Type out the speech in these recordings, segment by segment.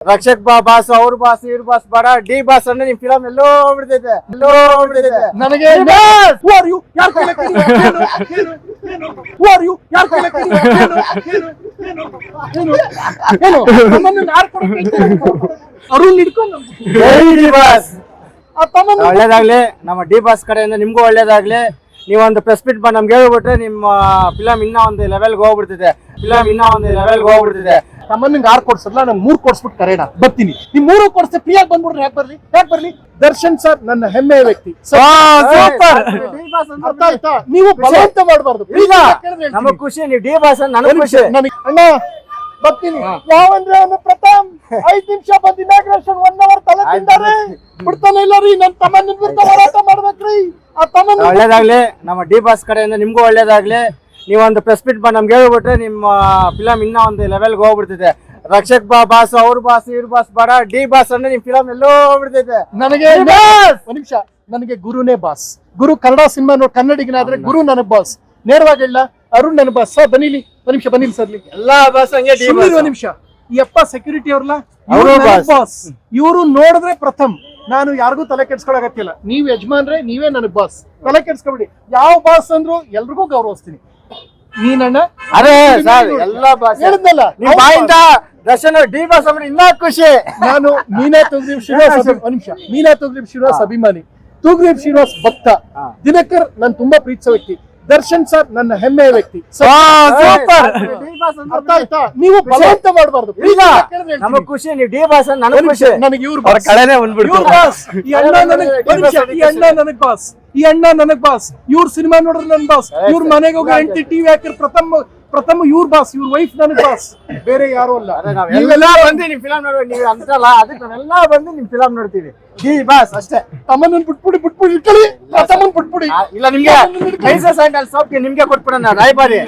ರಕ್ಷಕ್ ಬಾ ಬಾಸ್ ಅವ್ರ ಬಾಸ್ ಇವ್ರ ಬಾಸ್ ಬರ ಡಿ ಬಾಸ್ ಅಂದ್ರೆ ನಿಮ್ ಫಿಲಂ ಎಲ್ಲೋ ಬಿಡ್ತೈತೆ ಎಲ್ಲೋ ಬಿಡ್ತೈತೆ ನನಗೆ? ಅರುಣ್ ಹಿಡ್ಕೊಂಡು ಡಿ ಬಾಸ್. ಒಳ್ಳೇದಾಗ್ಲಿ. ನಮ್ಮ ಡಿ ಬಾಸ್ ಕಡೆಯಿಂದ ನಿಮ್ಗೂ ಒಳ್ಳೇದಾಗ್ಲಿ. ನೀವೊಂದು ಪ್ರೆಸ್ ಮೀಟ್ ಬಂದು ನಮ್ಗೆ ಹೇಳ್ಬಿಟ್ರೆ ನಿಮ್ಮ ಫಿಲಮ್ ಇನ್ನ ಒಂದು ಲೆವೆಲ್ಗೆ ಹೋಗ್ಬಿಡ್ತಿದೆ ಫಿಲಂ ಇನ್ನ ಒಂದು ಲೆವೆಲ್ಗೆ ಹೋಗ್ಬಿಡ್ತಿದೆ ತಮ್ಮನಿಗೆ ಆರ್ ಕೊಡ್ಸಲ್ಲ ನಾನು ಮೂರ್ ಕೊಡ್ಸ್ಬಿಟ್ಟು ಕರೆಯಣ ಬರ್ತೀನಿ. ನಿಮ್ ಮೂರು ಕೊಡ್ಸಿ ಫ್ರೀ ಆಗಿ ಬಂದ್ಬಿಡ್ರಿ ಯಾಕೆ ಬರ್ಲಿ? ಯಾಕೆ ಬರ್ಲಿ? ದರ್ಶನ್ ಸರ್ ನನ್ನ ಹೆಮ್ಮೆಯ ವ್ಯಕ್ತಿ. ಅರ್ಥ ಆಯ್ತಾ? ನೀವು ಬಲವಂತ ಮಾಡಬಾರ್ದು. ನಮಗ್ ಖುಷಿ ನೀವು ಡಿ ಬಾಸ್ ನನಗೆ ಖುಷಿ. ನನಗೆ ಅಣ್ಣ ಬರ್ತೀನಿ. ಯಾವಂದ್ರೆ ಅವನು ಪ್ರಥಮ್. ಐದ್ ನಿಮಿಷ ಬಂದು ಇನಾಗ್ರೇಷನ್ ಒನ್ ಅವರ್ ತಲೆ ತಿಂದಾರೆ. ಬಿಡ್ತಾನೆ ಇಲ್ಲ ರೀ ನನ್ ತಮ್ಮನ ವಿರುದ್ಧ ಹೋರಾಟ ಮಾಡ್ಬೇಕ್ರಿ. ಆ ತಮ್ಮನ ಒಳ್ಳೇದಾಗ್ಲಿ. ನಮ್ಮ ಡಿ ಬಾಸ್ ಕಡೆಯಿಂದ ನಿಮ್ಗೂ ಒಳ್ಳೇದಾಗ್ಲಿ. ನೀವೊಂದು ಪ್ರೆಸ್ ಮೀಟ್ ಬಂದು ನಮ್ಗೆ ಹೇಳ್ಬಿಟ್ರೆ ನಿಮ್ಮ ಫಿಲಮ್ ಇನ್ನೂ ಒಂದು ಲೆವೆಲ್ಗೆ ಹೋಗ್ಬಿಡ್ತಿದೆ ರಕ್ಷಕ್ ಬಾ ಬಾಸ್ ಅವ್ರ ಬಾಸ್ ಇವ್ರ ಬಾಸ್ ಬೇಡ ಡಿ ಬಾಸ್ ಅಂದ್ರೆ ನಿಮ್ ಫಿಲಮ್ ಎಲ್ಲೋ ಹೋಗ್ಬಿಡ್ತೈತೆ. ನನಗೆ ಒಂದ್ ನಿಮಿಷ ನನಗೆ ಗುರುನೇ ಬಾಸ್. ಗುರು ಕನ್ನಡ ಸಿನಿಮಾ ನೋಡಿ ಕನ್ನಡಿಗನಾದ್ರೆ ಗುರು ನನಗ್ ಬಾಸ್. ನೇರವಾಗಿ ಇಲ್ಲ ಅರುಣ್ ನನ್ ಬಾಸ್. ಸರ್ ಬನ್ನಿಲಿ ಒಂದ್ ನಿಮಿಷ ಬನ್ನಿಲಿ ಸರ್ ಎಲ್ಲಾ ಬಾಸ್ ಹಂಗೆ ಡಿ ಒಂದ್ ನಿಮಿಷ. ಈ ಅಪ್ಪ ಸೆಕ್ಯೂರಿಟಿ ಅವ್ರಲ್ಲ ಅವ್ರು boss. ಬಾಸ್. ಇವರು ನೋಡಿದ್ರೆ ಪ್ರಥಮ್. ನಾನು ಯಾರಿಗೂ ತಲೆ ಕೆಡ್ಸ್ಕೊಳಕತ್ತಿಲ್ಲ ನೀವ್ ಯಜಮಾನ್ರೆ ನೀವೇ ನನಗ್ ಬಾಸ್. ತಲೆ ಕೆಡ್ಸ್ಕೊಬಿಡಿ. ಯಾವ ಬಾಸ್ ಅಂದ್ರು ಎಲ್ರಿಗೂ ಗೌರವಿಸ್ತೀನಿ. ನೀನಣ್ಣ? ಅರೆ ಸರ್ ಎಲ್ಲಾ ಬಾಸ್ ಹೇಳಿದ್ನಲ್ಲ ನಿಮ್ ಬಾಯಿಂದ ದರ್ಶನ್ ಡಿ ಬಾಸ್ ಅಂದ್ರೆ ಇನ್ನೂ ಖುಷಿ. ನಾನು ಮೀನಾ ತುಗ್ರೀಪ್ ಶ್ರೀನಿವಾಸ್ ಅಭಿ- ಒಂದ್ ನಿಮಿಷ. ಮೀನಾ ತುಗ್ರೀಬ್ ಶ್ರೀನಿವಾಸ್ ಅಭಿಮಾನಿ. ತುಗ್ರೀಪ್ ಶ್ರೀನಿವಾಸ್ ಭಕ್ತ. ದಿನಕರ್ ನಾನು ತುಂಬಾ ಪ್ರೀತಿಸೋ ವ್ಯಕ್ತಿ. ದರ್ಶನ್ ಸರ್ ನನ್ನ ಹೆಮ್ಮೆಯ ವ್ಯಕ್ತಿ. ಸೂಪರ್. ಅರ್ಥ ಆಯ್ತಾ? ನೀವು ಬಲವಂತ ಮಾಡಬಾರ್ದು. ನಮಗ್ ಖುಷಿ ನೀವು ಡಿ ಬಾಸ್ ಅಂದ್ರೆ ನನಗ್ ಖುಷಿ. ನನಗೆ ಇವ್ರು ಅವ್ರ boss. ಕಳೆನೇ ಬಂದ್ಬಿಡ್ತು. ಈ ಅಣ್ಣ ನನಗ್ ಈ ಅಣ್ಣ ನನಗ್ ಬಾಸ್ ಈ ಅಣ್ಣ ನನಗ್ ಬಾಸ್. ಇವ್ರ ಸಿನಿಮಾ ನೋಡ್ರಿ ನನ್ ಬಾಸ್. ಇವ್ರ ಮನೆಗೆ ಹೋಗಿ ಎಂಟಿ ಟಿವಿ ಹಾಕಿರ್ ಪ್ರಥಮ ಪ್ರಥಮ ಇವ್ರ ಬಾಸ್ ಇವ್ರ ವೈಫ್ ನನಗ್ ಬಾಸ್. ಬೇರೆ ಯಾರು ಅಲ್ಲ. ನೀವೆಲ್ಲ ಬಂದು ನಿಮ್ ಫಿಲಂ ನೋಡುವ ನೀವು ಅಂತಲ್ಲ ಅದಕ್ಕೆ ನಾವೆಲ್ಲ ಬಂದು ನಿಮ್ ಫಿಲಂ ನೋಡ್ತೀವಿ. ಡಿ ಬಾಸ್ ಅಷ್ಟೇ. ತಮ್ಮನ್ನ ಬಿಟ್ಬಿಡಿ ಬಿಟ್ಬಿಡಿ ಇಟ್ಕೊಳ್ಳಿ. ತಮ್ಮನ್ ಬಿಟ್ಬಿಡಿ. ಇಲ್ಲ ನಿಮ್ಗೆ ಮೈಸೂರು ಅಲ್ಲಿ ಸೋಪ್ ನಿಮ್ಗೆ ಕೊಟ್ಬಿಡೋಣ ರಾಯಬಾರಿ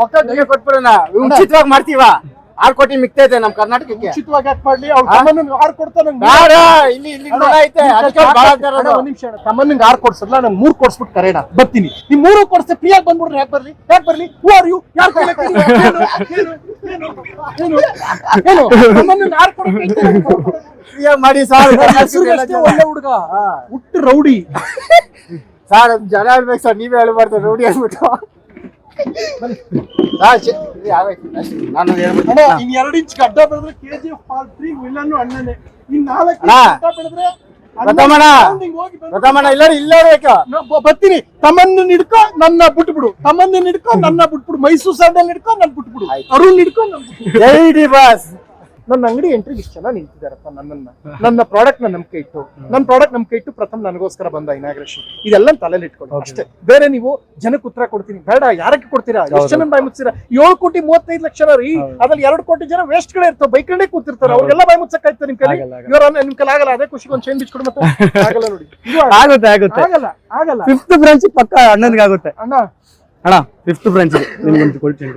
ಮೊಕ್ಕ ಕೊಟ್ಬಿಡೋಣ. ಉಚಿತವಾಗಿ ಮಾಡ್ತೀವ? ಆರ್ ಕೋಟಿ ಮಿಕ್ತೈತೆ ನಮ್ ಕರ್ನಾಟಕಕ್ಕೆ. ಉಚಿತವಾಗಿ ಯಾಕೆ ಮಾಡ್ಲಿ ಅವ್ರ ತಮ್ಮನ್ನ ಆರ್ ಕೊಡ್ತಾನ ಬೇಡ ಇಲ್ಲಿ ಇಲ್ಲಿ ಐತೆ ಅದಕ್ಕೆ ಭಾಳ ಆಗ್ತಾ ಇರೋದು. ಒಂದ್ ನಿಮಿಷ ತಮ್ಮನಿಗೆ ಆರ್ ಕೊಡ್ಸಲ್ಲ ನಾನು ಮೂರ್ ಕೊಡ್ಸ್ಬಿಟ್ಟು ಕರೆಯಣ. ಬರ್ತೀನಿ. ನಿಮ್ ಮೂರು ಕೊಡ್ಸೆ ಪ್ರಿಯಾ ಬಂದ್ಬಿಡ್ರಿ ಯಾಕೆ ಬರ್ಲಿ? ಯಾಕೆ ಬರ್ಲಿ? ಹೂ ಆರ್ ಯು ಯಾರು? ತಮ್ಮನ್ನ ಆರ್ ಕೊಡಕ್ಕೆ. ಮಾಡಿ ಸರ್ ಒಳ್ಳೆ ಹುಡುಗ. ಹುಟ್ಟು ರೌಡಿ. ಸರ್ ಜನ ಹೇಳ್ಬೇಕು ಸರ್ ನೀವೇ ಹೇಳ್ಬಾರ್ದು ರೌಡಿ ಹೇಳ್ಬಿಟ್ಟು ಸರ್, ನಾನು ಹೇಳ್ಬಿಟ್ಟು ಇನ್ ಎರಡ್ ಇಂಚ್ ಗಡ್ಡ ಬೆಳೆದ್ರೆ ಕೆಜಿ ತ್ರೀ ವಿಲನ್ ಅಣ್ಣನೇ ಇನ್ ನಾಲ್ಕು. ಗಡ್ಡ ಬೆಳೆದ್ರೆ ಇಲ್ಲ ಇರ್ಬೇಕು ಬರ್ತೀನಿ. ತಮ್ಮನ್ನ ಹಿಡ್ಕೊ ನನ್ನ ಬಿಟ್ಬಿಡು. ತಮ್ಮನ್ನ ಹಿಡ್ಕೊ ನನ್ನ ಬಿಟ್ಬಿಡು. ಮೈಸೂರು ಅಲ್ಲಿ ಹಿಡ್ಕೊ ನನ್ನ ಬಿಟ್ಬಿಡು. ಅರುಣ್ ಹಿಡ್ಕೊ ನನ್ ಬಿಟ್ಬಿಡು. ಜೈ ಡಿ ಬಾಸ್. ನನ್ನ ಅಂಗಡಿ ಎಂಟ್ರಿಗೆ ಇಷ್ಟು ಜನ ನಿಂತಿದ್ದಾರಪ್ಪ ನನ್ನನ್ನ. ನನ್ನ ಪ್ರಾಡಕ್ಟ್ನ ನಂಬಿಕೆ ಇಟ್ಟು. ನನ್ನ ಪ್ರಾಡಕ್ಟ್ ನಂಬಿಕೆ ಇಟ್ಟು ಪ್ರಥಮ ನನಗೋಸ್ಕರ ಬಂದ ಇನಾಗ್ರೇಷನ್ ಇದೆಲ್ಲ ತಲೆಯಲ್ಲಿ ಇಟ್ಕೊಂಡು ಅಷ್ಟೇ. ಬೇರೆ ನೀವು ಜನಕ್ಕೆ ಉತ್ತರ ಕೊಡ್ತೀನಿ. ಬೇಡ ಯಾರಕ್ಕೆ ಕೊಡ್ತೀರಾ? ಎಷ್ಟು ಜನ ಬಾಯಿ ಏಳು ಕೋಟಿ ಮೂವತ್ತೈದು ಲಕ್ಷ ರೀ. ಅದ್ರಲ್ಲಿ ಎರಡು ಕೋಟಿ ಜನ ವೇಸ್ಟ್ ಗಳೇ ಇರ್ತಾವ. ಬೈಕಂಡೇ ಕೂತಿರ್ತಾರೆ. ಅವ್ರಿಗೆಲ್ಲ ಬಾಯಿ ಮುಚ್ಚಕ್ಕಾಯ್ತು ನಿಮ್ ಕೈ ಇವ್ರ ನಿಮ್ ಆಗಲ್ಲ. ಅದೇ ಖುಷಿಗೆ ಒಂದು ಚೇಂಜ್ ಬಿಚ್ಕೊಡು ಮತ್ತೆ. ಆಗಲ್ಲ ನೋಡಿ. ಆಗುತ್ತೆ ಆಗುತ್ತೆ. ಆಗಲ್ಲ ಆಗಲ್ಲ. ಫಿಫ್ತ್ ಬ್ರಾಂಚ್ ಪಕ್ಕ ಅಣ್ಣನ್ಗೆ ಆಗುತ್ತೆ ಅಣ್ಣ ಅಣ್ಣ ಫಿಫ್ತ್ ಬ್ರಾಂಚ್ ನಿಮ್ಗೊಂದು ಕೊಡ್ತೀನಿ.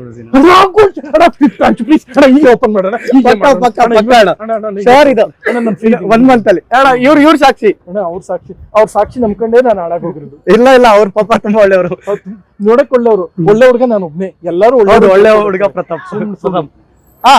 ಕೊಡ್ತೀನಿ ಪ್ಲೀಸ್ ಅಣ್ಣ ಈಗ ಓಪನ್ ಮಾಡೋಣ. ಪಕ್ಕ. ಪಕ್ಕ ಅಣ್ಣ ಶೋರ್ ಇದು. ಒನ್ ಮಂತ್ ಅಲ್ಲಿ. ಅಣ್ಣ ಇವ್ರು ಇವ್ರು ಸಾಕ್ಷಿ. ಅಣ್ಣ ಅವ್ರ ಸಾಕ್ಷಿ ಅವ್ರ ಸಾಕ್ಷಿ ನಂಬ್ಕೊಂಡೇ ನಾನು ಹಾಳಾಗ್ ಹೋಗಿರೋದು. ಇಲ್ಲ ಇಲ್ಲ ಅವ್ರ ಪಾಪ ತುಂಬಾ ಒಳ್ಳೆಯವರು. ನೋಡಕ್ ಒಳ್ಳೆಯವರು. ಒಳ್ಳೆ ಹುಡುಗ ನಾನು ಒಬ್ನೇ. ಎಲ್ಲರೂ ಒಳ್ಳೆ ಒಳ್ಳೆ ಹುಡುಗ ಪ್ರತಾಪ್. ಪ್ರತಾಪ್ ಹಾ